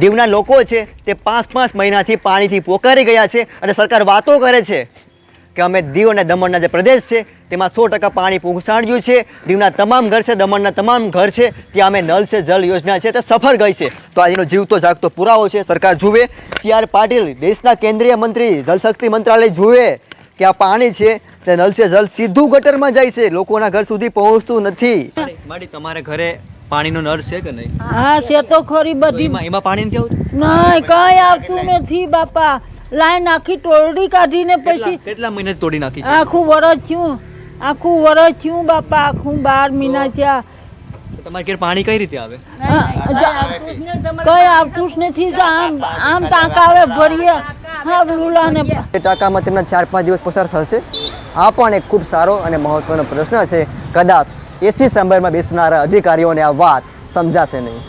દીવના લોકો છે, તે પાંચ પાંચ મહિનાથી પાણીથી પોકારી ગયા છે અને સરકાર વાતો કરે છે કે અમે દીવ અને દમણના જે પ્રદેશ છે, તેમાં સો ટકા પાણી પહોંચાડ્યું છે. દીવના તમામ ઘર છે, દમણના તમામ ઘર છે, ત્યાં અમે નલ છે જલ યોજના છે, તે સફળ ગઈ છે. તો આજનો જીવતો જાગતો પુરાવો છે, સરકાર જુએ. સી આર પાટીલ, દેશના કેન્દ્રીય મંત્રી જલશક્તિ મંત્રાલય જુએ કે આ પાણી છે, તે નલ છે જલ સીધું ગટરમાં જાય છે. લોકોના ઘર સુધી પહોંચતું નથી. તમારે ઘરે પાણીનો નળ છે કે નહીં? હા છે તો ખરી બધી. એમાં પાણી નથી આવતું? નહીં કઈ આવતું નથી બાપા. લાઈન આખી તોડી કાઢીને પછી કેટલા- મહિને તોડી નાખી આખું વરસ થયું. આખું વરસ થયું બાપા. આખું બાર મહિના થયા. તમારે ઘેર પાણી કઈ રીતે આવે? કઈ આવતું જ નથી. આમ આમ ટાંકા આવે ભરીએ. હા લુલાને ટાંકામાં તેમના ચાર પાંચ દિવસ પસાર થશે. આ પણ એક ખૂબ સારો અને મહત્વનો પ્રશ્ન છે. કદાચ એસી સંભાળમાં બેસનારા અધિકારીઓને આ વાત સમજાશે નહીં.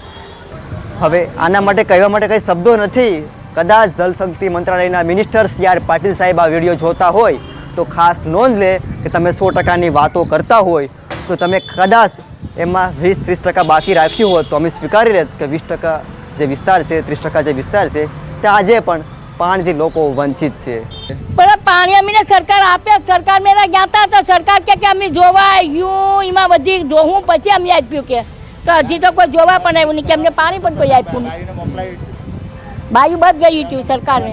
હવે આના માટે કહેવા માટે કંઈ શબ્દો નથી. કદાચ જલશક્તિ મંત્રાલયના મિનિસ્ટર સી પાટીલ સાહેબ આ વીડિયો જોતા હોય તો ખાસ નોંધ લે કે તમે સો ટકાની વાતો કરતા હોય તો તમે કદાચ એમાં વીસ ત્રીસ ટકા બાકી રાખ્યું હોત તો અમે સ્વીકારી લેત કે વીસ ટકા જે વિસ્તાર છે, ત્રીસ ટકા જે વિસ્તાર છે, તે આજે પણ પાંચથી લોકો વંચિત છે. પણ અમીને સરકાર આપે સરકાર મેરા ગયા હતા સરકાર કે કે અમે જોવા આવ્યું એમાં બધી જોવું પછી અમે આપ્યું કે. તો હજી તો કોઈ જોવા પણ આવ્યું નહીં કે અમને પાણી પણ કોઈ આપ્યું નહીં. બાયું બધ ગયું હતું સરકારને.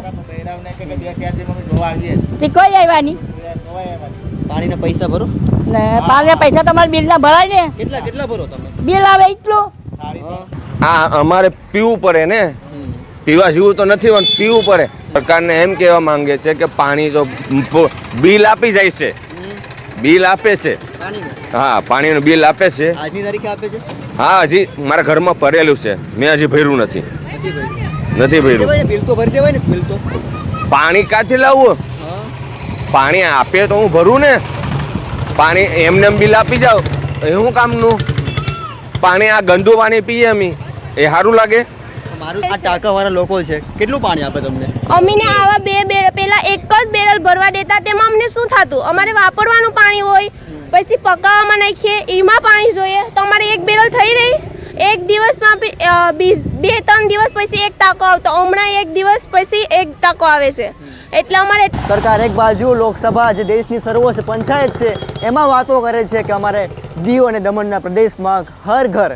તે કોઈ આવ્યા નહીં. પાણીના પૈસા ભરો. ને પાણીના પૈસા તમારા બિલના ભરાય ને? કેટલા કેટલા ભરો તમે? બિલ આવે એટલું? આ અમારે પીવું પડે ને. પીવા જેવું તો નથી પણ પીવું પડે. સરકારને એમ કહેવા માંગે છે કે પાણી તો બિલ આપી જાય છે. બિલ આપે છે. હા પાણીનું બિલ આપે છે. હા હજી મારા ઘરમાં ભરેલું છે. મેં હજી ભર્યું નથી. નથી ભર્યું. પાણી ક્યાંથી લાવવું? પાણી આપે તો હું ભરું ને. પાણી એમને એમ બિલ આપી જાઓ. એ શું કામનું? પાણી આ ગંદુ પાણી પીએ અમે. એ સારું લાગે? મારું આ ટાંકાવાળા લોકો છે કેટલું પાણી આપે તમને? અમીને આવા બે બેરલ પેલા એક જ બેરલ ભરવા દેતા તેમાં અમને શું થતું? અમારે વાપરવાનું પાણી હોય પછી પકાવવામાં નાખીએ એમાં પાણી જોઈએ તો અમારે એક બેરલ થઈ રહી. એક દિવસમાં બે ત્રણ દિવસ પછી એક ટાંકો આવતો હમણાં એક દિવસ પછી એક ટાંકો આવે છે. એટલે અમારે સરકાર એક બાજુ લોકસભા જે દેશની સર્વોચ્ચ પંચાયત છે એમાં વાતો કરે છે કે અમારે દીવ અને દમણના પ્રદેશમાં હર ઘર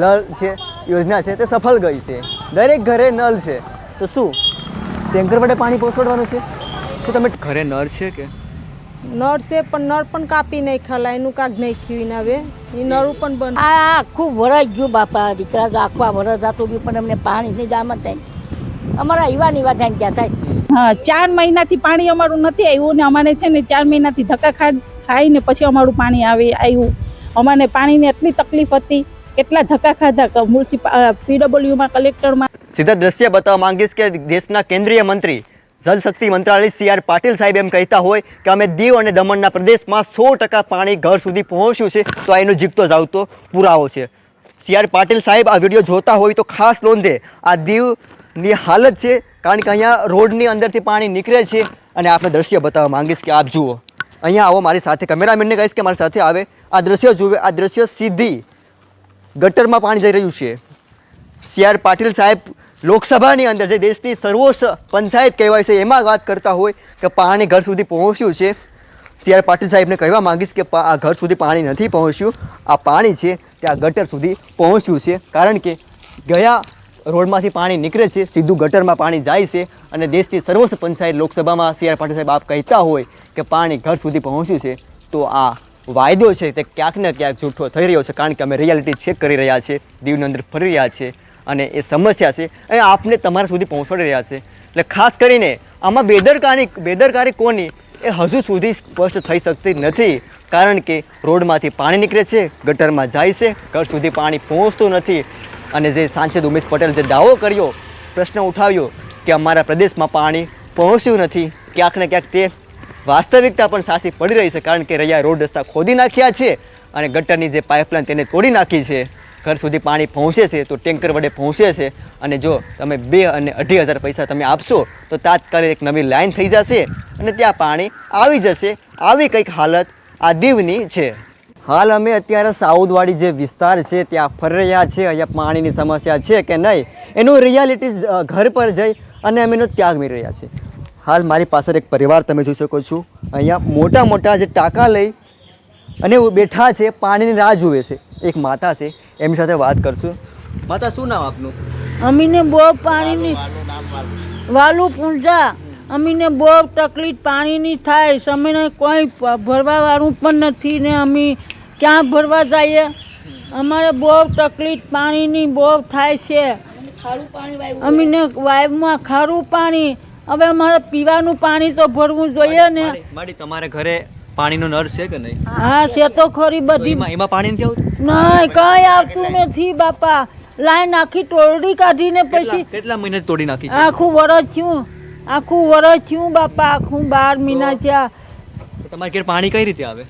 નળ છે. યોજના છે તે સફળ ગઈ છે. દરેક ઘરે નળ છે. તો શું? ટેન્કર માટે પાણી પહોંચાડવાનું છે? તો તમે ઘરે નળ છે કે? નળ છે પણ નળ પણ કાપી નહીં ખાલા એનું કાંક નાખ્યું એને હવે. એ નળ પણ બંધ. આ આખું વરસ ગયું બાપા દીકરા તો આખું વરસ જતું બી પણ અમને પાણી નહીં જામ જ થાય. અમારા એવા ને એવા થાય ક્યાં થાય? હા ચાર મહિનાથી પાણી અમારું નથી આવ્યું ને અમારે છે ને ચાર મહિનાથી ધક્કા ખા ખાઈને પછી અમારું પાણી આવે આવ્યું. અમારે પાણીની એટલી તકલીફ હતી. કેટલા ધક્કા ખાધા મ્યુનિસિપલ પીડબ્લ્યુમાં, કલેક્ટરમાં? સીધા દ્રશ્ય બતાવવા માંગીશ કે દેશના કેન્દ્રીય મંત્રી, જલશક્તિ મંત્રાલય સી આર પાટીલ સાહેબ એમ કહેતા હોય કે અમે દીવ અને દમણના પ્રદેશમાં સો ટકા પાણી ઘર સુધી પહોંચ્યું છે, તો આ એનો જીવતો જાવતો પુરાવો છે. સી આર પાટીલ સાહેબ આ વીડિયો જોતા હોય તો ખાસ નોંધે, આ દીવની હાલત છે, કારણ કે અહીંયા રોડની અંદરથી પાણી નીકળે છે અને આપણે દ્રશ્ય બતાવવા માંગીશ કે આપ જુઓ. અહીંયા આવો, મારી સાથે, કેમેરામેનને કહીશ કે મારી સાથે આવે. આ દ્રશ્ય જુએ, આ દ્રશ્ય સીધી ગટરમાં પાણી જઈ રહ્યું છે. સી આર પાટીલ સાહેબ લોકસભાની અંદર જે દેશની સર્વોચ્ચ પંચાયત કહેવાય છે, એમાં વાત કરતા હોય કે પાણી ઘર સુધી પહોંચ્યું છે. સી આર પાટીલ સાહેબને કહેવા માંગીશ કે આ ઘર સુધી પાણી નથી પહોંચ્યું. આ પાણી છે તે આ ગટર સુધી પહોંચ્યું છે. કારણ કે ગયા રોડમાંથી પાણી નીકળે છે, સીધું ગટરમાં પાણી જાય છે અને દેશની સર્વોચ્ચ પંચાયત લોકસભામાં સી આર પાટીલ સાહેબ આપ કહેતા હોય કે પાણી ઘર સુધી પહોંચ્યું છે, તો આ વાયદો છે તે ક્યાંક ને ક્યાંક જૂઠો થઈ રહ્યો છે, કારણ કે અમે રિયાલિટી ચેક કરી રહ્યા છીએ, દીવની અંદર ફરી રહ્યા છીએ અને એ સમસ્યા છે, એ આપને તમારા સુધી પહોંચાડી રહ્યા છે. એટલે ખાસ કરીને આમાં બેદરકારી બેદરકારી કોની? એ હજુ સુધી સ્પષ્ટ થઈ શકતી નથી, કારણ કે રોડમાંથી પાણી નીકળે છે, ગટરમાં જાય છે, ઘર સુધી પાણી પહોંચતું નથી. અને જે સાંસદ ઉમેશ પટેલ જે દાવો કર્યો, પ્રશ્ન ઉઠાવ્યો કે અમારા પ્રદેશમાં પાણી પહોંચ્યું નથી, ક્યાંક ને ક્યાંક તે વાસ્તવિકતા પણ સાચી પડી રહી છે કારણ કે રૈયા રોડ રસ્તા ખોદી નાખ્યા છે અને ગટરની જે પાઇપલાઇન તેને તોડી નાખી છે. ઘર સુધી પાણી પહોંચે છે તો ટેન્કર વડે પહોંચે છે અને જો તમે બે અને અઢી હજાર પૈસા તમે આપશો તો તાત્કાલિક એક નવી લાઇન થઈ જશે અને ત્યાં પાણી આવી જશે આવી કંઈક હાલત આ દીવની છે. હાલ અમે અત્યારે સાઉદવાડી જે વિસ્તાર છે ત્યાં ફરી રહ્યા છે અહીંયા પાણીની સમસ્યા છે કે નહીં? એનું રિયાલિટી ઘર પર જઈ અને અમે એનો ત્યાગ મેળવી રહ્યા છે હાલ મારી પાસે એક પરિવાર તમે જોઈ શકો છો. અહીંયા મોટા મોટા જે ટાંકા લઈ અને બેઠા છે પાણીની રાહ જુએ છે. એક માતા છે એમની સાથે વાત કરશું. માતા શું નામ આપનું? અમીને બહુ પાણીની વાલુ પૂંજા. અમીને બહુ તકલીફ પાણીની થાય. સમયને કોઈ ભરવાવાળું પણ નથી ને અમે ક્યાં ભરવા જઈએ અમારે બહુ તકલીફ પાણીની બહુ થાય છે. અમીને વાઇબમાં ખારું પાણી હવે અમારે પીવાનું પાણી તો ભરવું જોઈએ ને. માડી તમારે ઘરે પાણીનો નળ છે કે નહીં? હા છે તો ખરી બધી. એમાં પાણી નથી આવતું નહીં કઈ આવતું નથી બાપા. લાઈન આખી તોડી કાઢીને પછી કેટલા- મહિને તોડી નાખી છે? આખું વરસ થયું. આખું વરસ થયું બાપા આખું બાર મહિના થયા. તમારે ઘેર પાણી કઈ રીતે આવે?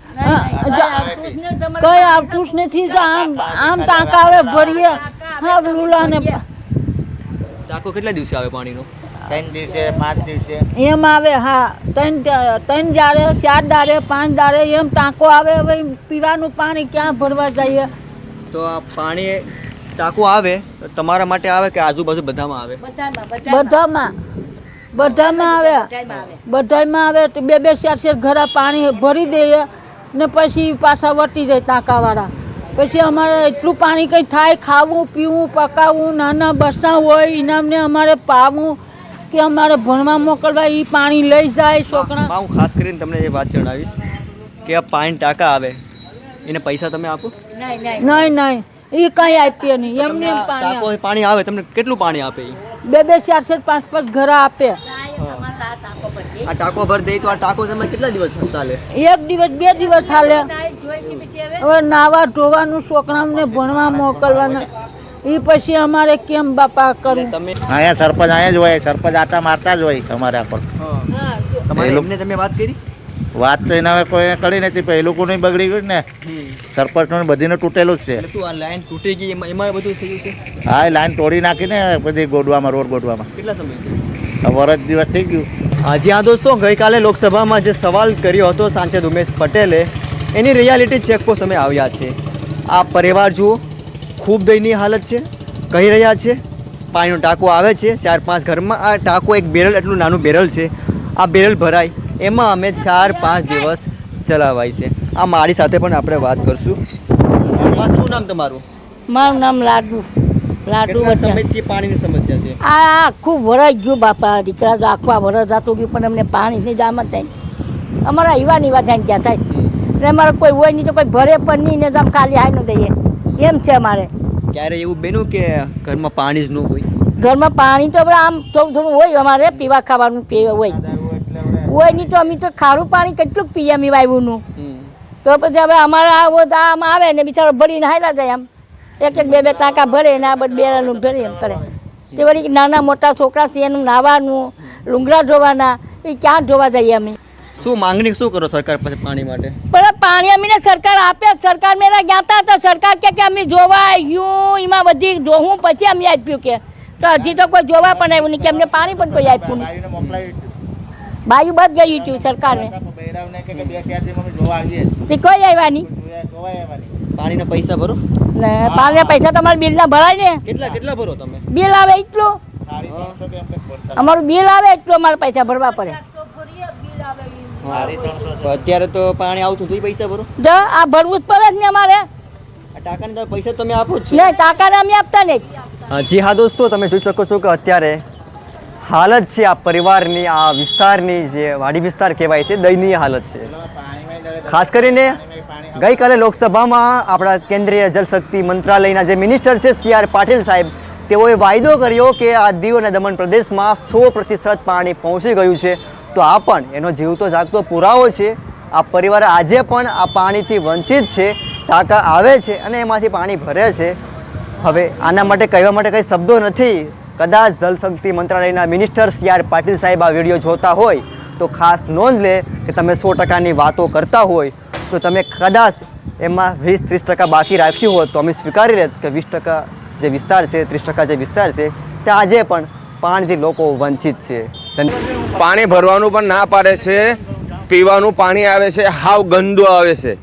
કઈ આવતું જ નથી. તો આમ આમ ટાંકા આવે ભરીએ. હા રૂલાને ટાંકો કેટલા દિવસે આવે પાણીનો? ત્રણ દિવસે પાંચ દિવસે. એમ આવે હા ત્રણ ત્રણ દાડે ચાર દાડે પાંચ દાડે એમ ટાંકો આવે હવે પીવાનું પાણી ક્યાં ભરવા જઈએ? તો આ પાણી ટાંકો આવે તો તમારા માટે આવે કે આજુબાજુ બધામાં આવે? બધામાં બધામાં. આવે. બધામાં આવે. તો બે બે ચાર ચાર ઘરે પાણી ભરી દઈએ ને પછી પાછા વટી જાય ટાંકાવાળા. પછી અમારે એટલું પાણી કંઈ થાય ખાવું પીવું પકાવવું નાના બસા હોય ઇનામને અમારે પાવું કે અમારે ભણવા મોકલવા એ પાણી લઈ જાય છોકરા. હું ખાસ કરીને તમને એ વાત જણાવીશ કે આ પાણી ટાંકા આવે એને પૈસા તમે આપો? નહીં નહીં એ કંઈ આપીએ નહીં એમને એમ પાણી પાણી આવે તમને કેટલું પાણી આપે ઈ? બે બે ચાર ચાર પાંચ પાંચ ઘરા આપે. આ ટાંકો ભર દે તો આ ટાંકો તમે કેટલા દિવસ ચાલે એક દિવસ બે દિવસ ચાલે હવે નાવા ધોવાનું છોકરાઓને ભણવા મોકલવાના. એ પછી અમારે કેમ બાપા કરવું? તમે અહીંયા સરપંચ અહીંયા જ હોય સરપંચ આટા મારતા જ હોય અમારા પર તમે વાત કરી? વાત તો એના કોઈ કરી નથી પણ એ લોકોનું બગડી ગયું ને. સરપંચનું બધીને તૂટેલું જ છે. એટલે આ લાઈન તૂટી ગઈ એમાં એમાં બધું થયું છે? હા એ લાઈન તોડી નાખીને બધી ગોડવામાં રોડ ગોડવામાં. કેટલા સમય વરસ દિવસ થઈ ગયું. હાજી હા દોસ્તો ગઈકાલે લોકસભામાં જે સવાલ કર્યો હતો સાંસદ ઉમેશ પટેલે એની રિયાલિટી ચેકપોસ્ટ અમે આવ્યા છે. આ પરિવાર જુઓ ખૂબ દયનીય હાલત છે. કહી રહ્યા છે પાણીનો ટાંકો આવે છે ચાર પાંચ ઘરમાં આ ટાંકો એક બેરલ એટલું નાનું બેરલ છે. આ બેરલ ભરાય. એમાં અમે ચાર પાંચ દિવસ ચલાવાય છે. આ મારી સાથે પણ આપણે વાત કરશું. શું નામ તમારું? મારું નામ લાડુ. લાડુ સમયથી પાણીની સમસ્યા છે? આ આખું ભરાઈ ગયું બાપા. દીકરા તો આખવા વરસ જતું ગયું પણ અમને પાણીની જામ જ થાય. અમારા એવા ને થાય ત્યાં થાય. એટલે અમારે કોઈ હોય નહીં તો કોઈ ભરે પણ નહીં ને તો આમ ખાલી હાલ ન દઈએ. એમ છે અમારે ક્યારે એવું બન્યું કે ઘરમાં પાણી જ ન હોય? ઘરમાં પાણી તો આપણે આમ થોડું થોડું હોય અમારે પીવા ખાવાનું પીવા હોય. હોય નહીં તો અમે તો ખારું પાણી કેટલું પીએ અમે વાવ્યુંનું તો પછી હવે અમારે આવો તો આમ આવે ને બિચારો ભરીને હાલા જાય આમ. એક એક બે બે ટાંકા ભરે ને આ બધું બેરાનું ભરે એમ કરે. તે વળી નાના મોટા છોકરા છે એનું નાવાનું લુંગરા ધોવાના એ ક્યાં ધોવા જઈએ અમે? શું માંગણી શું કરો સરકાર પાસે પાણી માટે? પણ પાણી અમીને સરકાર આપે સરકાર મેરા ગયા હતા. સરકાર કે કે અમે જોવા આવ્યું એમાં બધી જોવું પછી અમે આપ્યું કે. તો હજી તો કોઈ જોવા પણ આવ્યું નહીં કે અમને પાણી પણ કોઈ આપ્યું નહીં. બાયું બધ ગયું હતું સરકારને. બૈરાવને કે બે ચાર દિવસ અમે જોવા આવીએ. તે કોઈ આવ્યા નહીં. પાણીના પૈસા ભરો? ને પાણીના પૈસા તમારા બિલના ભરાય ને. કેટલા કેટલા ભરો તમે? બિલ આવે એટલું? અમારું બિલ આવે એટલું અમારે પૈસા ભરવા પડે. અત્યારે તો પાણી આવતું હતું પૈસા ભરો. જો આ ભરવું જ પડે ને અમારે. આ ટાંકાના તમે પૈસા તમે આપો જ છો. નહીં ટાકાને અમે આપતા નહીં. જી હા દોસ્તો તમે જોઈ શકો છો કે અત્યારે હાલત છે આ પરિવારની આ વિસ્તારની જે વાડી વિસ્તાર કહેવાય છે દયનીય હાલત છે. ખાસ કરીને ગઈકાલે લોકસભામાં આપણા કેન્દ્રીય જલશક્તિ મંત્રાલયના જે મિનિસ્ટર છે સી આર પાટીલ સાહેબ તેઓએ વાયદો કર્યો કે આ દીવ અને દમણ પ્રદેશમાં સો પ્રતિશત પાણી પહોંચી ગયું છે. તો આ પણ એનો જીવતો જાગતો પુરાવો છે. આ પરિવાર આજે પણ આ પાણીથી વંચિત છે, ટાંકા આવે છે અને એમાંથી પાણી ભરે છે. હવે આના માટે કહેવા માટે કંઈ શબ્દો નથી. કદાચ જલશક્તિ મંત્રાલયના મિનિસ્ટર સી પાટીલ સાહેબ આ વીડિયો જોતા હોય, તો ખાસ નોંધ લે કે તમે સો ટકાની વાતો કરતા હોય, તો તમે કદાચ એમાં વીસ ત્રીસ ટકા બાકી રાખ્યું હોત તો અમે સ્વીકારી લેત કે વીસ ટકા જે વિસ્તાર છે, ત્રીસ ટકા જે વિસ્તાર છે ત્યાં આજે પણ પાણીથી લોકો વંચિત છે. પાણી ભરવાનું પણ ના પાડે છે. પીવાનું પાણી આવે છે. હાવ ગંદુ આવે છે.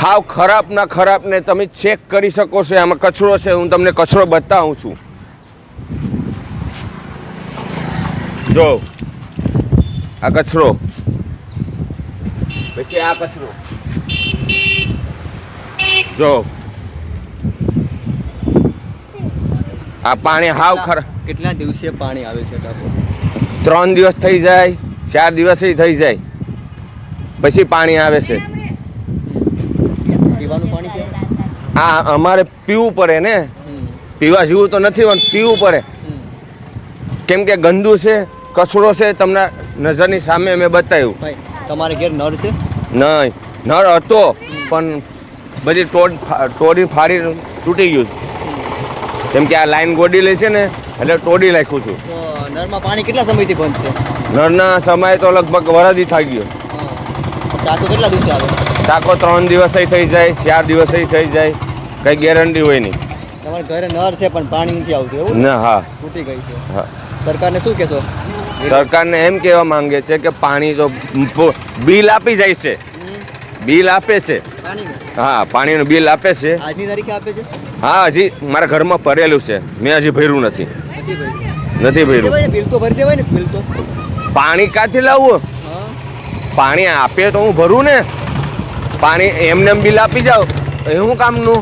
હાવ ખરાબ ના ખરાબ ને તમે ચેક કરી શકો છો. આમાં કચરો છે. હું તમને કચરો બતાવું છું. જો. આ કચરો. પછી આ કચરો. જો. આ પાણી હાવ ખરા કેટલા દિવસે પાણી આવે છે ત્રણ દિવસ થઈ જાય ચાર દિવસ થઈ જાય. પછી પાણી આવે છે. પીવાનું પાણી છે? આ અમારે પીવું પડે ને. પીવા જેવું તો નથી પણ પીવું પડે. કેમ કે ગંદુ છે કચરો છે તમને નજરની સામે મેં બતાવ્યું. તમારે ઘેર નળ છે? નહીં નળ હતો પણ બધી ટોડ ટોડી ફાડી તૂટી ગયું કેમ કે આ લાઈન ગોડી લે છે ને એટલે તોડી નાખું છું. નળમાં પાણી કેટલા સમયથી બંધ છે? નળના સમય તો લગભગ વરદી થઈ ગયો. ટાંકો કેટલા દિવસે આવે? ટાંકો ત્રણ દિવસે થઈ જાય ચાર દિવસે થઈ જાય કઈ ગેરંટી હોય નહીં. તમારે ઘરે નળ છે પણ પાણી નથી આવતું એવું? ના હા. તૂટી ગઈ છે. હા. સરકારને શું કહેશો? સરકારને એમ કહેવા માંગે છે કે પાણી તો બિલ આપી જાય છે. બિલ આપે છે. હા પાણીનું બિલ આપે છે. આજની તારીખે આપે છે? હા હજી મારા ઘરમાં ભરેલું છે. મેં હજી ભર્યું નથી. નથી ભર્યું. બિલ તો ભરી દેવાય ને બિલ તો. પાણી ક્યાંથી લાવવું? પાણી આપે તો હું ભરું ને. પાણી એમને બિલ આપી જાઓ. એ શું કામનું?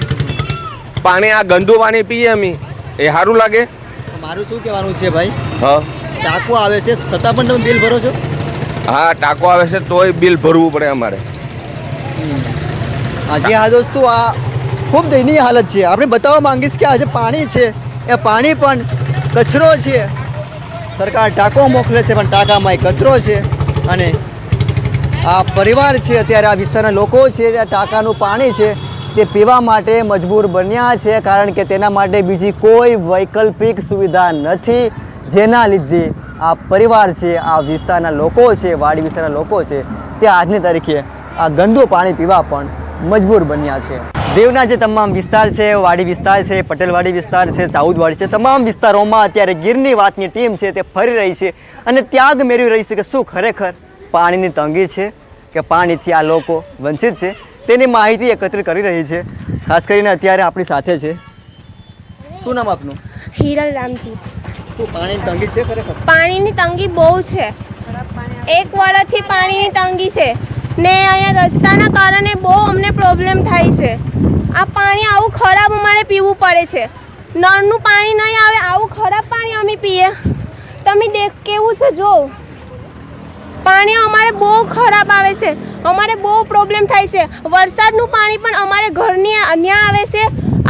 પાણી આ ગંદુ પાણી પીએ અમે. એ સારું લાગે? મારું શું કહેવાનું છે ભાઈ? હા. ટાંકો આવે છે છતાં પણ તમે બિલ ભરો છો? હા ટાંકો આવે છે તોય બિલ ભરવું પડે અમારે. આજે હા દોસ્તો આ ખૂબ દયનીય હાલત છે. આપણે બતાવવા માંગીશ કે આજે પાણી છે. એ પાણી પણ કચરો છે. સરકાર ટાંકો મોકલે છે, પણ ટાંકામાં એ કચરો છે. અને આ પરિવાર છે, અત્યારે આ વિસ્તારના લોકો છે, જે આ ટાંકાનું પાણી છે, તે પીવા માટે મજબૂર બન્યા છે, કારણ કે તેના માટે બીજી કોઈ વૈકલ્પિક સુવિધા નથી. જેના લીધે આ પરિવાર છે, આ વિસ્તારના લોકો છે, વાડી વિસ્તારના લોકો છે, તે આજની તારીખે આ ગંદુ પાણી પીવા પણ મજબૂર બન્યા છે. દેવના જે તમામ વિસ્તાર છે વાડી વિસ્તાર છે પટેલવાડી વિસ્તાર છે સાઉદવાડી છે તમામ વિસ્તારોમાં અત્યારે ગીરની વાતની ટીમ છે તે ફરી રહી છે અને ત્યાગ મેળવી રહી છે કે શું ખરેખર પાણીની તંગી છે કે પાણીથી આ લોકો વંચિત છે તેની માહિતી એકત્રિત કરી રહી છે. ખાસ કરીને અત્યારે આપણી સાથે છે. શું નામ આપનું? હિરલ રામજી. પાણીની તંગી છે ખરેખર? પાણીની તંગી બહુ છે. એક વર્ષથી પાણીની તંગી છે. ને અહીંયા રસ્તાના કારણે બહુ અમને પ્રોબ્લેમ થાય છે. આ પાણી આવું ખરાબ અમારે પીવું પડે છે. નળનું પાણી નહીં આવે, આવું ખરાબ પાણી અમે પીએ. તમે દેખ, કેવું છે, જો. પાણી અમારે બહુ ખરાબ આવે છે. અમારે બહુ પ્રોબ્લેમ થાય છે. વરસાદનું પાણી પણ અમારે ઘરની અન્ય આવે છે.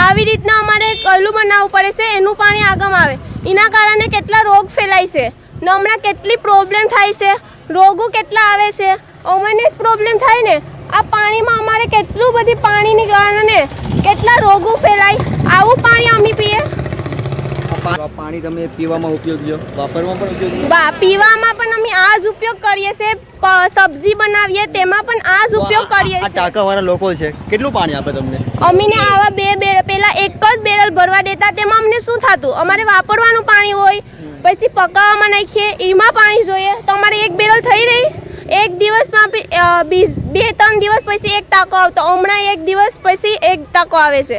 આવી રીતના અમારે કહેલું બનાવવું પડે છે, એનું પાણી આગમ આવે. એના કારણે કેટલા રોગ ફેલાય છે. ને હમણાં કેટલી પ્રોબ્લેમ થાય છે. રોગો કેટલા આવે છે. અમને પ્રોબ્લેમ થાય ને. આ પાણીમાં અમારે કેટલું બધી પાણીની કારણે કેટલા રોગો ફેલાય? આવું પાણી અમે પીએ. પાણી તમે પીવામાં ઉપયોગ લો વાપરવામાં પણ ઉપયોગ બા પીવામાં પણ અમે આ જ ઉપયોગ કરીએ છીએ. સબ્જી બનાવીએ તેમાં પણ આ જ ઉપયોગ કરીએ છીએ. ટાંકાવાળા લોકો છે. કેટલું પાણી આપે તમને? અમીને આવા બે બેરલ પેલા એક જ બેરલ ભરવા દેતા તેમાં અમને શું થતું? અમારે વાપરવાનું પાણી હોય પછી પકાવવામાં નાખીએ એમાં પાણી જોઈએ. તો અમારે એક બેરલ થઈ રહી. એક દિવસમાં બી, ત્રણ દિવસ પછી એક ટાંકો આવતો. હમણાં એક દિવસ પછી એક ટાંકો આવે છે.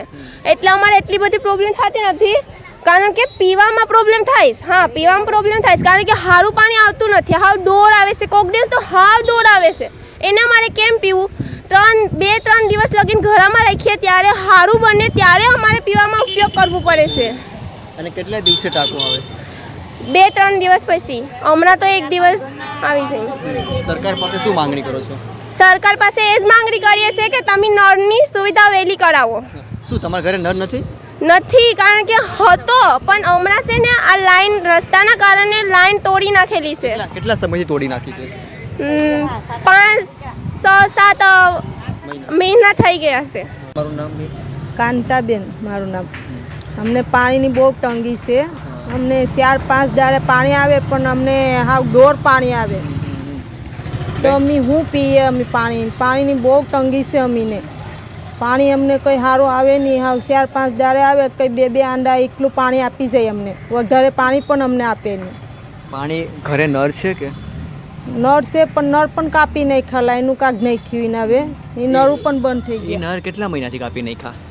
એટલે અમારે એટલી બધી પ્રોબ્લેમ થતી નથી. કારણ કે પીવામાં પ્રોબ્લેમ થાય છે. હા પીવામાં પ્રોબ્લેમ થાય છે. કારણ કે સારું પાણી આવતું નથી. હાવ દોડ આવે છે. કોક દિવસ તો હાવ દોડ આવે છે. એને અમારે કેમ પીવું? ત્રણ બે ત્રણ દિવસ લગીને ઘરમાં રાખીએ ત્યારે સારું બને ત્યારે અમારે પીવામાં ઉપયોગ કરવો પડે છે. અને કેટલા દિવસે ટાંકો આવે? બે ત્રણ દિવસ પછી. હમણાં તો એક દિવસ આવી જાય સરકાર પાસે શું માંગણી કરો છો? સરકાર પાસે એ જ માંગણી કરીએ છીએ કે તમે નળની સુવિધા વહેલી કરાવો. શું તમારા ઘરે નળ નથી? નથી કારણ કે હતો પણ હમણાં છે ને આ લાઈન રસ્તાના કારણે લાઈન તોડી નાખેલી છે. કેટલા કેટલા સમયથી તોડી નાખી છે? પાંચ છ સાત મહિના થઈ ગયા છે. મારું નામ કાંતાબેન મારું નામ. અમને પાણીની બહુ તંગી છે. અમને ચાર પાંચ દાડે પાણી આવે પણ અમને હાવ ડોર પાણી આવે. તો અમે શું પીએ અમે પાણી? પાણીની બહુ તંગી છે અમીને. પાણી અમને કંઈ સારું આવે નહીં. હાવ ચાર પાંચ દાડે આવે કંઈ બે બે આંડા એકલું પાણી આપી જાય અમને. વધારે પાણી પણ અમને આપે નહીં. પાણી ઘરે નળ છે કે? નળ છે પણ નળ પણ કાપી નાખ્યા. લાઈનું કાંક નાખ્યું એને હવે. એ નળું પણ બંધ થઈ ગયું. નળ કેટલા મહિનાથી કાપી નાખ્યા?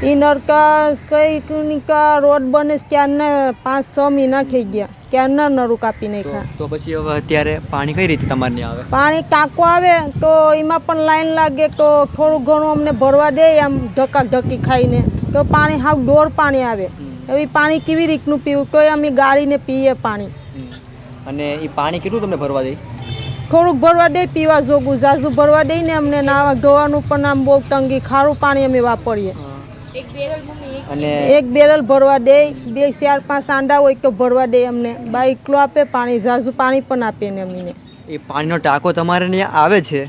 એ નરકા કઈ કુની કા રોડ બને ક્યારના પાંચ છ મહિના થઈ ગયા. ક્યારના નળું કાપી નાખ્યા. તો પછી હવે અત્યારે પાણી કઈ રીતે તમારે આવે? પાણી ટાંકો આવે તો એમાં પણ લાઈન લાગે તો થોડું ઘણું અમને ભરવા દે આમ ધક્કા ધક્કી ખાઈને. તો પાણી હાવ ડોર પાણી આવે. હવે પાણી કેવી રીતનું પીવું? તોય અમે ગાળીને પીએ પાણી. અને એ પાણી કેટલું તમને ભરવા દે? થોડુંક ભરવા દે પીવા જોગું ઝાઝું ભરવા દઈને અમને નાવા ધોવાનું પણ આમ બહુ તંગી ખારું પાણી અમે વાપરીએ. અને એક બેરલ ભરવા દે બે ચાર પાંચ આંડા હોય તો ભરવા દે અમને. બા એકલું આપે પાણી ઝાઝું પાણી પણ આપે ને અમને. એ પાણીનો ટાંકો તમારે ત્યાં આવે છે?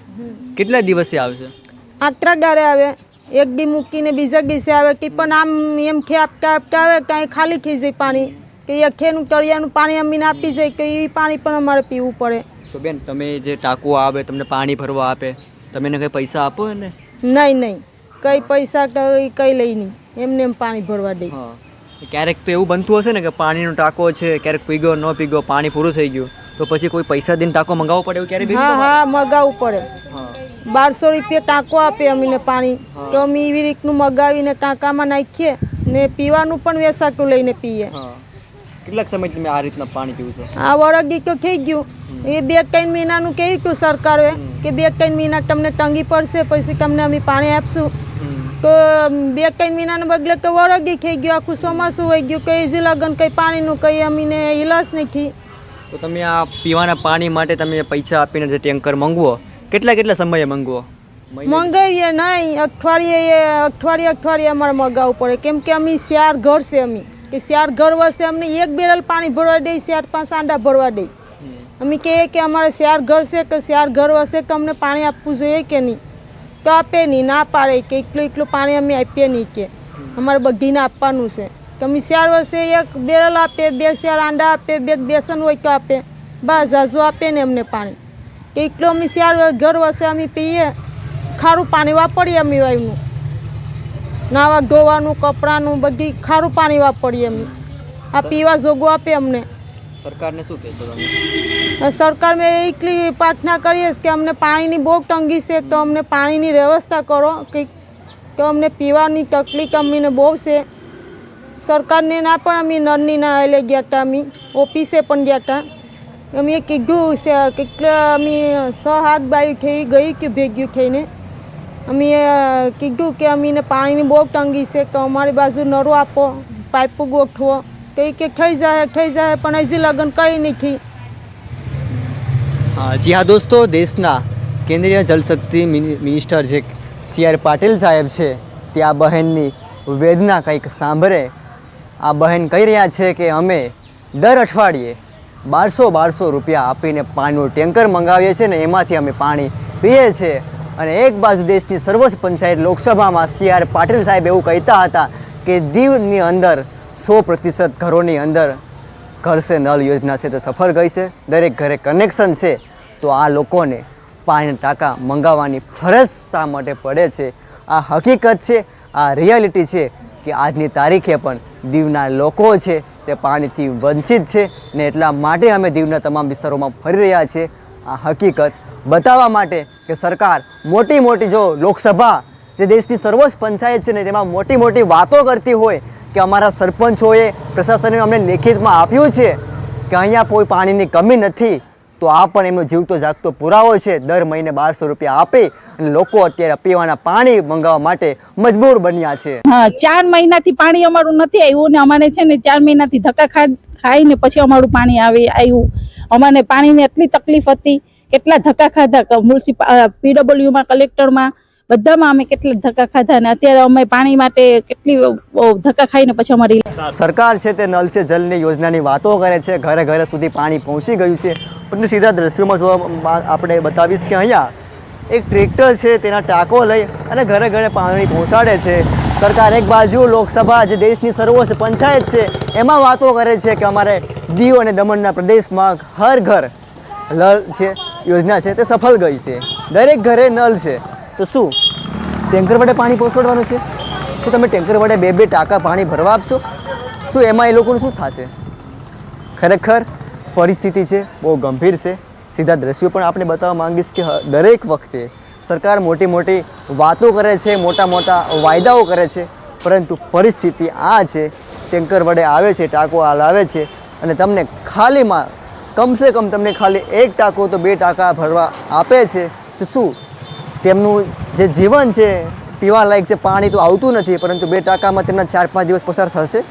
કેટલા દિવસે આવશે આકરા ગાળે આવે. એક દી મૂકીને બીજા દિવસે આવે કે પણ આમ એમ ખે આપતા આપતા આવે કાંઈ ખાલી થઈ જાય પાણી. કે એ ખેનું તળિયાનું પાણી અમીને આપી જાય કે એ પાણી પણ અમારે પીવું પડે. તો બેન તમે જે ટાંકો આવે તમને પાણી ભરવા આપે તમે એને કંઈ પૈસા આપો ને નહીં નહીં. કઈ પૈસા કઈ કઈ લઈ નહીં. એમને એમ પાણી ભરવા દે. ક્યારેક તો એવું બનતું હશે ને કે પાણીનો ટાંકો છે ક્યારેક પીગો ન પીગો પાણી પૂરું થઈ ગયું તો પછી કોઈ પૈસા દઈને ટાંકો મંગાવવો પડે એવું ક્યારે હા હા મગાવવું પડે. બારસો રૂપિયા ટાંકો આપે અમીને પાણી. તો અમે એવી રીતનું મગાવીને ટાંકામાં નાખીએ ને પીવાનું પણ વેસાતું લઈને પીએ. કેટલાક સમય તમે આ રીતના પાણી પીવું છો? આ વરગી તો થઈ ગયું. એ બે ત્રણ મહિનાનું કહ્યું હતું સરકારે કે બે ત્રણ મહિના તમને તંગી પડશે પછી તમને અમે પાણી આપશું. તો બે ત્રણ મહિનાના બદલે તો વરગી થઈ ગયું આખું ચોમાસું હોય ગયું કઈ ઈઝી લગન કઈ પાણીનું કઈ અમીને ઇલાજ નથી. તો તમે આ પીવાના પાણી માટે તમે પૈસા આપીને જે ટેન્કર મંગવો કેટલા કેટલા સમયે મંગવો? મંગાવીએ નહીં અઠવાડિયે અઠવાડિયે અઠવાડિયે અમારે મગાવવું પડે. કેમ કે અમે શિયાર ઘર છે અમે. કે શિયાર ઘર વસે અમને એક બેરલ પાણી ભરવા દે શિયાર પાંચ આંડા ભરવા દે. અમે કહીએ કે અમારે શિયાર ઘર છે કે શિયાર ઘર વસે કે અમને પાણી આપવું જોઈએ કે નહીં? તો આપે નહીં ના પાડે કે એટલું એટલું પાણી અમે આપીએ નહીં કે. અમારે બધીને આપવાનું છે. તો અમે ચાર વર્ષે એક બેરલ આપે, બે ચાર આંડા આપે, બે બેસન હોય તો આપે. બસ ઝાઝું આપે ને અમને પાણી. કે એટલું અમે ચાર ઘર વર્ષે અમે પીએ, ખારું પાણી વાપરીએ અમે વાયનું નાવા ધોવાનું, કપડાનું, બધી ખારું પાણી વાપરીએ અમે. આ પીવા જોગું આપે અમને. સરકારને શું કહેશો તમે? સરકાર મેં એટલી પ્રાર્થના કરીએ કે અમને પાણીની બહુ તંગી છે, તો અમને પાણીની વ્યવસ્થા કરો. કે તો અમને પીવાની તકલીફ અમને બહુ છે. સરકારને ના પણ અમે નળની ના લઈ ગયા હતા અમે ઓફિસે પણ ગયા હતા અમે કીધું છે, કેટલા અમે સ બાયું થઈ ગઈ કે ભેગ્યું થઈને. અમે કીધું કે અમીને પાણીની બહુ તંગી છે, તો અમારી બાજુ નરો આપો, પાઇપ ગોઠવો. તો એ કે થઈ જાય થઈ જાય, પણ હજી લગન કંઈ નથી. જી હા દોસ્તો, દેશના કેન્દ્રીય જલશક્તિ મિનિસ્ટર જે સી આર પાટીલ સાહેબ છે, તે આ બહેનની વેદના કંઈક સાંભળે. આ બહેન કહી રહ્યા છે કે અમે દર અઠવાડિયે બારસો બારસો રૂપિયા આપીને પાણીનું ટેન્કર મંગાવીએ છીએ ને એમાંથી અમે પાણી પીએ છીએ. અને એક બાજુ દેશની સર્વોચ્ચ પંચાયત લોકસભામાં સી આર પાટીલ સાહેબ એવું કહેતા હતા કે દીવની અંદર સો પ્રતિશત ઘરોની અંદર ઘર સે નળ યોજના છે તે સફળ ગઈ છે. દરેક ઘરે કનેક્શન છે. તો આ લોકોને પાણીના ટાંકા મંગાવવાની ફરજ શા માટે પડે છે? આ હકીકત છે, આ રિયાલિટી છે કે આજની તારીખે પણ દીવના લોકો છે તે પાણીથી વંચિત છે ને એટલા માટે અમે દીવના તમામ વિસ્તારોમાં ફરી રહ્યા છીએ. આ હકીકત બતાવવા માટે કે સરકાર મોટી મોટી જો લોકસભા જે દેશની સર્વોચ્ચ પંચાયત છે ને તેમાં મોટી મોટી વાતો કરતી હોય કે અમારા સરપંચોએ પ્રશાસને અમને લેખિતમાં આપ્યું છે કે અહીંયા કોઈ પાણીની કમી નથી તો આ પણ એમનો જીવતો જાગતો પુરાવો છે. દર મહિને બારસો રૂપિયા આપે અને લોકો અત્યારે પીવાના પાણી મંગાવવા માટે મજબૂર બન્યા છે. હા, ચાર મહિનાથી પાણી અમારું નથી આવ્યું ને અમારે છે ને ચાર મહિનાથી ધક્કા ખા ખાઈને પછી અમારું પાણી આવી આવ્યું. અમારે પાણીની એટલી તકલીફ હતી. કેટલા ધક્કા ખાધા મ્યુનિસિપલ પીડબ્લ્યુમાં, કલેક્ટરમાં બધામાં અમે કેટલા ધક્કા ખાધા ને અત્યારે અમે પાણી માટે કેટલી ધક્કા ખાઈને પછી અમારી સરકાર છે તે નલ છે જલની યોજનાની વાતો કરે છે, ઘરે ઘરે સુધી પાણી પહોંચી ગયું છે. પરંતુ સીધા દ્રશ્યોમાં જોવા આપણે બતાવીશ કે અહીંયા એક ટ્રેક્ટર છે, તેના ટાંકો લઈ અને ઘરે ઘરે પાણી પહોંચાડે છે. સરકાર એક બાજુ, લોકસભા જે દેશની સર્વોચ્ચ પંચાયત છે, એમાં વાતો કરે છે કે અમારે દીવ અને દમણના પ્રદેશમાં હર ઘર નળ છે, યોજના છે, તે સફળ ગઈ છે. દરેક ઘરે નલ છે. તો શું? ટેન્કર વડે પાણી પહોંચાડવાનું છે? તો તમે ટેન્કર વડે બે બે ટાંકા પાણી ભરવા આપશો? શું એમાં એ લોકોનું શું થશે? ખરેખર પરિસ્થિતિ છે, બહુ ગંભીર છે. સીધા દ્રશ્યો પણ આપણે બતાવવા માંગીશ કે દરેક વખતે સરકાર મોટી મોટી વાતો કરે છે, મોટા મોટા વાયદાઓ કરે છે, પરંતુ પરિસ્થિતિ આ છે, ટેન્કર વડે આવે છે, ટાંકો લાવે છે અને તમને ખાલીમાં કમસે કમ તમને ખાલી એક ટાંકો તો બે ટાંકા ભરવા આપે છે. તો શું તેમનું જે જીવન છે પીવા લાયક છે, પાણી તો આવતું નથી, પરંતુ બે ટાંકામાં તેમના ચાર પાંચ દિવસ પસાર થશે.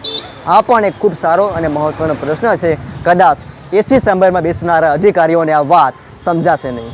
આ પણ એક ખૂબ સારો અને મહત્ત્વનો પ્રશ્ન છે. કદાચ એસી સંભાળમાં બેસનારા અધિકારીઓને આ વાત સમજાશે નહીં.